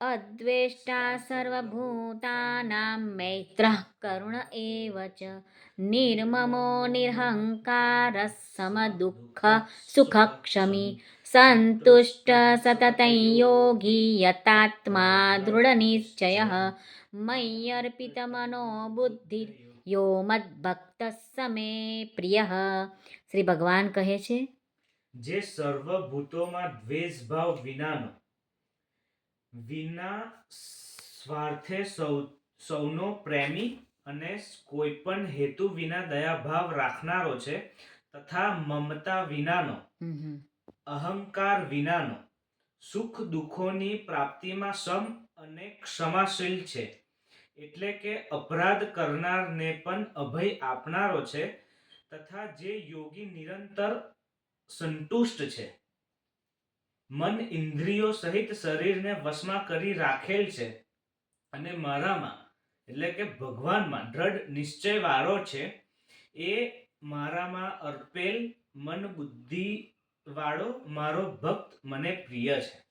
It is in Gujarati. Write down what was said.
અદ્વેષ્ટા સર્વભૂતાનાં મૈત્રः કરુણ એવ ચ નિર્મમો નિરહંકારः સમદુઃખ સુખક્ષમી સંતુષ્ટ સતतं યોગી યતાત્મા દૃઢનિશ્ચયः મય્યર્પિતમનો બુદ્ધિ યો મદભક્ત સમે પ્રિય શ્રી ભગવાન કહે છે જે સર્વભૂતોમાં દ્વેષભાવ વિનાનો વિના સ્વાર્થે સૌ સૌનો પ્રેમી અને કોઈ પણ હેતુ વિના દયાભાવ રાખનારો છે તથા મમતા વિનાનો. અહંકાર વિનાનો સુખ દુઃખોની પ્રાપ્તિમાં સમ અને ક્ષમાશીલ છે એટલે કે અપરાધ કરનારને પણ અભય આપનારો છે તથા જે યોગી નિરંતર સંતુષ્ટ છે મન ઇન્દ્રિયો સહિત શરીરને વશમાં કરી રાખેલ છે. અને મારામાં, એટલે કે ભગવાનમાં, દ્રઢ નિશ્ચય વાળો છે. એ મારામાં અર્પેલ મન બુદ્ધિ વાળો મારો ભક્ત મને પ્રિય છે.